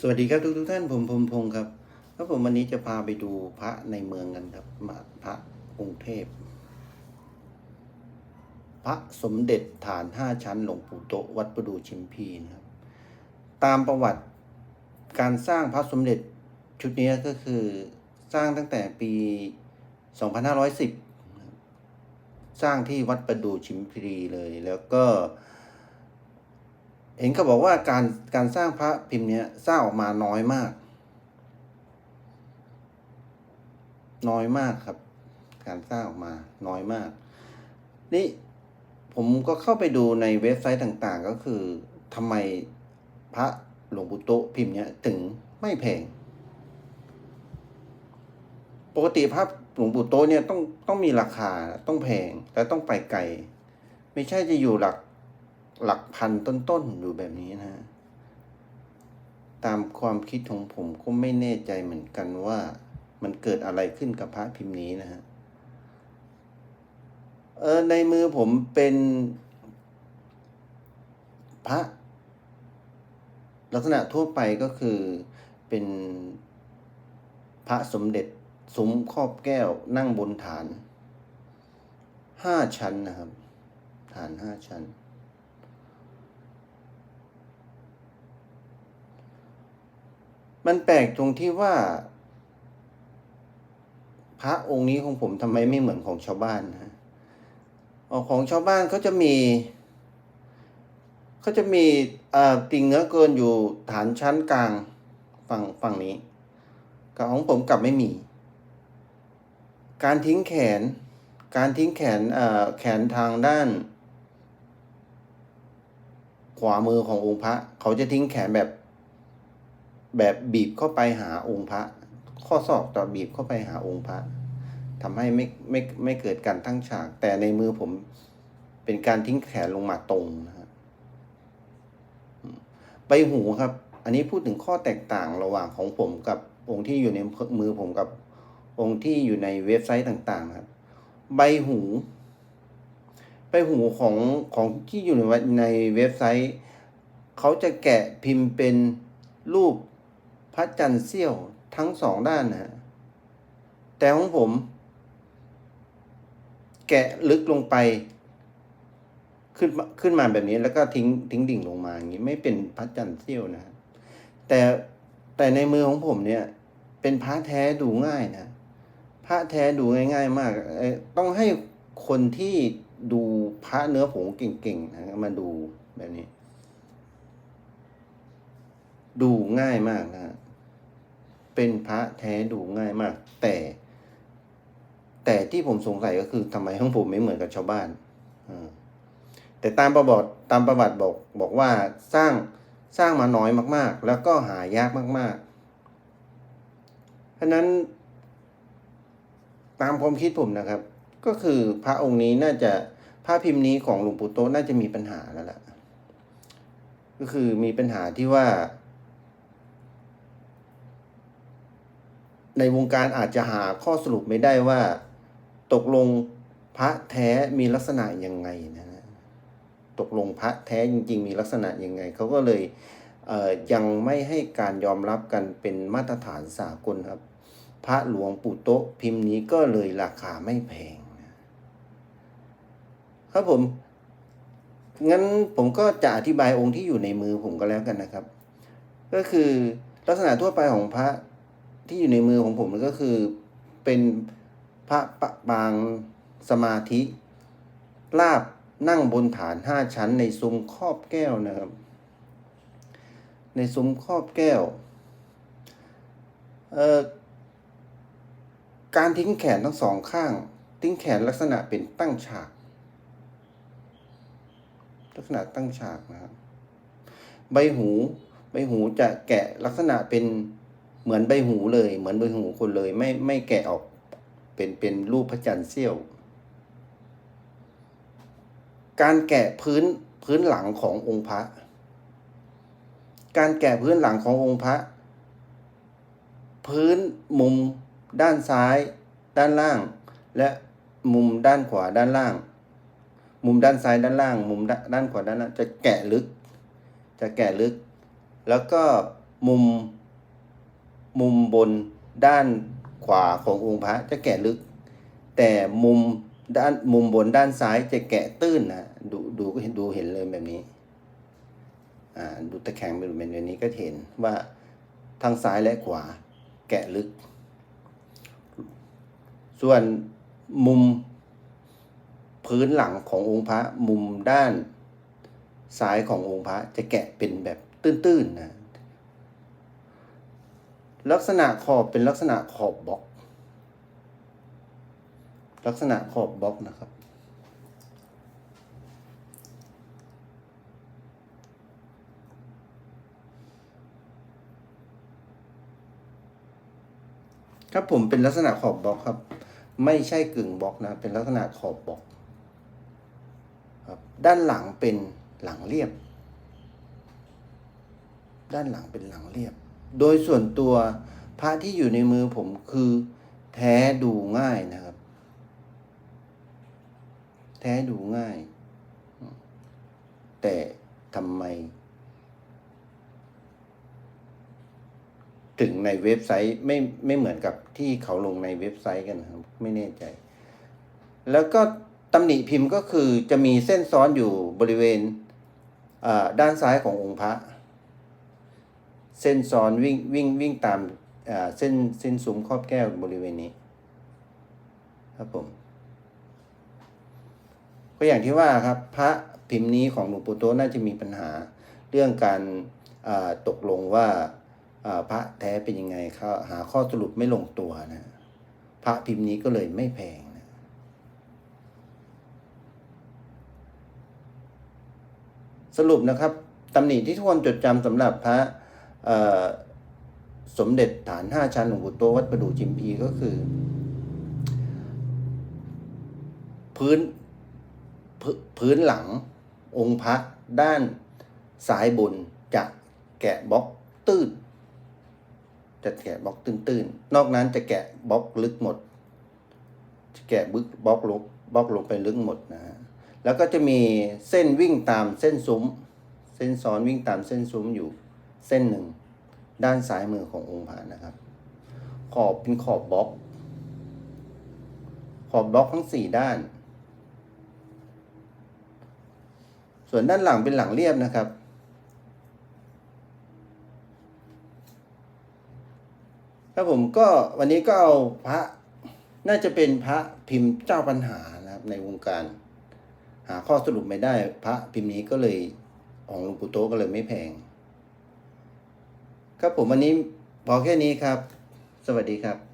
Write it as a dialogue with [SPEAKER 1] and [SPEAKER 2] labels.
[SPEAKER 1] สวัสดีครับทุกทุกท่านผมพรมพงศ์ครับครับผมวันนี้จะพาไปดูพระในเมืองกันครับมาพระกรุงเทพ พระสมเด็จฐานห้าชั้นหลวงปู่โตวัดประดูชิมพีนะครับ ตามประวัติการสร้างพระสมเด็จชุดนี้ก็คือสร้างตั้งแต่ปี 2510นะครับสร้างที่วัดประดูชิมพีเลยแล้วก็ เห็นเขาบอกว่าการการสร้างพระพิมพ์เนี้ยสร้างออกมาน้อยมาก น้อยมากครับ การสร้างออกมาน้อยมาก นี่ผมก็เข้าไปดูในเว็บไซต์ต่างๆ ก็คือทำไมพระหลวงปู่โตพิมพ์เนี้ยถึงไม่แพง ปกติพระหลวงปู่โตเนี่ยต้องต้องมีราคาต้องแพงแต่ต้องไปไกลไม่ใช่จะอยู่หลัก หลักพันต้นๆอยู่แบบนี้นะฮะตามความคิดของผมก็ไม่แน่ใจเหมือนกันว่ามันเกิดอะไรขึ้นกับพระพิมพ์นี้นะฮะ เออในมือผมเป็นพระ ลักษณะทั่วไปก็คือเป็นพระสมเด็จสมครอบแก้วนั่งบนฐานห้าชั้นนะครับ ฐานห้าชั้น มันแปลกตรงที่ว่า พระองค์นี้ของผมทำไมไม่เหมือนของชาวบ้านนะฮะออของชาวบ้านเขาจะมีเขาจะมีติ่งเนื้อเกินอยู่ฐานชั้นกลางฝั่งฝั่งนี้กับของผมกลับไม่มี การทิ้งแขน การทิ้งแขนแขนทางด้าน ขวามือขององค์พระ เขาจะทิ้งแขนแบบ แบบบีบเข้าไปหาองค์พระ ข้อศอกต่อบีบเข้าไปหาองค์พระทำให้ไม่ไม่ไม่เกิดการตั้งฉาก แต่ในมือผมเป็นการทิ้งแขนลงมาตรงนะฮะอืมใบหูครับ อันนี้พูดถึงข้อแตกต่างระหว่างของผมกับองค์ที่อยู่ในมือผมกับองค์ที่อยู่ในเว็บไซต์ต่างๆ ครับ ใบหูใบหูของของที่อยู่ในในเว็บไซต์ เขาจะแกะพิมพ์เป็นรูป พระจันทร์เสี้ยวทั้งสองด้านนะฮะแต่ของผม แกะลึกลงไป ขึ้นมาขึ้นมาแบบนี้แล้วก็ทิ้งทิ้งดิ่งลงมาอย่างนี้ไม่เป็นพระจันทร์เสี้ยวนะแต่แต่ในมือของผมเนี่ย เป็นพระแท้ดูง่ายนะพระแท้ดูง่าย ๆ มากต้องให้คนที่ดูพระเนื้อผงเก่งๆนะมาดูแบบนี้ ดูง่ายมากนะ เป็นพระแท้ดูง่ายมาก แต่ แต่ที่ผมสงสัยก็คือทำไมของผมไม่เหมือนกับชาวบ้านแต่ตามประวัติตามประวัติบอกบอกว่าสร้างสร้างมาน้อยมาก ๆ แล้วก็หายากมาก ๆ เพราะนั้น ตามความคิดผมนะครับ ก็คือพระองค์นี้น่าจะพระพิมพ์นี้ของหลวงปู่โตน่าจะมีปัญหาแล้วล่ะก็คือมีปัญหาที่ว่า ในวงการอาจจะหาข้อสรุปไม่ได้ว่า ตกลงพระแท้มีลักษณะยังไงนะฮะตกลงพระแท้จริง ๆ มีลักษณะยังไงเขาก็เลยเยังไม่ให้การยอมรับกันเป็นมาตรฐานสากลครับ พระหลวงปู่โตะพิมพ์นี้ก็เลยราคาไม่แพงนะครับผม งั้นผมก็จะอธิบายองค์ที่อยู่ในมือผมก็แล้วกันนะครับ ก็คือลักษณะทั่วไปของพระ ที่อยู่ในมือของผมก็คือเป็นพระปะปางสมาธิ ลาบนั่งบนฐานห้าชั้นในซุ้มครอบแก้วนะครับ ในซุ้มครอบแก้ว เอ่อการทิ้งแขนทั้งสองข้าง ทิ้งแขนลักษณะเป็นตั้งฉาก ลักษณะตั้งฉากนะครับ ใบหู ใบหูจะแกะลักษณะเป็น เหมือนใบหูเลย เหมือนใบหูคนเลย ไม่ไม่แกะออกเป็นเป็นรูปพระจันทร์เสี้ยว การแกะพื้นพื้นหลังขององค์พระ การแกะพื้นหลังขององค์พระ พื้นมุมด้านซ้าย ด้านล่าง และมุมด้านขวาด้านล่าง มุมด้านซ้ายด้านล่าง มุมด้านขวาด้านล่างจะแกะลึก จะแกะลึก แล้วก็มุม มุมบนด้านขวาขององค์พระจะแกะลึก แต่มุมด้านมุมบนด้านซ้ายจะแกะตื้นนะดูดูก็เห็นดูเห็นเลยแบบนี้อ่าดูตะแคงเป็นแบบนี้ก็เห็นว่าทางซ้ายและขวาแกะลึก ส่วนมุมพื้นหลังขององค์พระมุมด้านซ้ายขององค์พระจะแกะเป็นแบบตื้นๆนะ ลักษณะขอบเป็นลักษณะขอบบล็อก ลักษณะขอบบล็อกนะครับ ครับผมเป็นลักษณะขอบบล็อกครับ ไม่ใช่กึ่งบล็อกนะ เป็นลักษณะขอบบล็อกครับด้านหลังเป็นหลังเรียบ ด้านหลังเป็นหลังเรียบ โดยส่วนตัวพระที่อยู่ในมือผมคือแท้ดูง่ายนะครับ แท้ดูง่าย แต่ทำไม ถึงในเว็บไซต์ไม่ไม่เหมือนกับที่เขาลงในเว็บไซต์กันครับ ไม่แน่ใจ แล้วก็ตำหนิพิมพ์ก็คือจะมีเส้นซ้อนอยู่บริเวณด้านซ้ายขององค์พระ เส้นซ้อนวิ่งวิ่งวิ่งตามอ่าเส้นเส้นซุ้มครอบแก้วบริเวณนี้ ครับผม ก็อย่างที่ว่าครับ พระพิมพ์นี้ของหลวงปู่โตน่าจะมีปัญหาเรื่องการอ่าตกลงว่าอ่าพระแท้เป็นยังไงเขาหาข้อสรุปไม่ลงตัวนะพระพิมพ์นี้ก็เลยไม่แพงนะสรุปนะครับตำหนิที่ทุกคนจดจำสำหรับพระ สมเด็จฐานห้าชั้นหลวงปู่โตวัดประดู่จิมพีก็คือ พื้นพพื้นหลังองค์พระด้านซ้ายบนจะแกะบล็อกตื้น จะแกะบล็อกตื้นๆ นอกนั้นจะแกะบล็อกลึกหมด จะแกะบึกบล็อกลงบล็อกลงไปลึกหมดนะฮะ แล้วก็จะมีเส้นวิ่งตามเส้นซุ้ม เส้นซ้อนวิ่งตามเส้นซุ้มอยู่ เส้นหนึ่ง ด้านซ้ายมือขององค์พระนะครับ ขอบเป็นขอบบล็อก ขอบบล็อกทั้งสี่ด้าน ส่วนด้านหลังเป็นหลังเรียบนะครับครับผมก็วันนี้ก็เอาพระน่าจะเป็นพระพิมพ์เจ้าปัญหานะครับในวงการ หาข้อสรุปไม่ได้พระพิมพ์นี้ก็เลยของหลวงปู่โตก็เลยไม่แพง ครับผมวันนี้พอแค่นี้ครับ สวัสดีครับ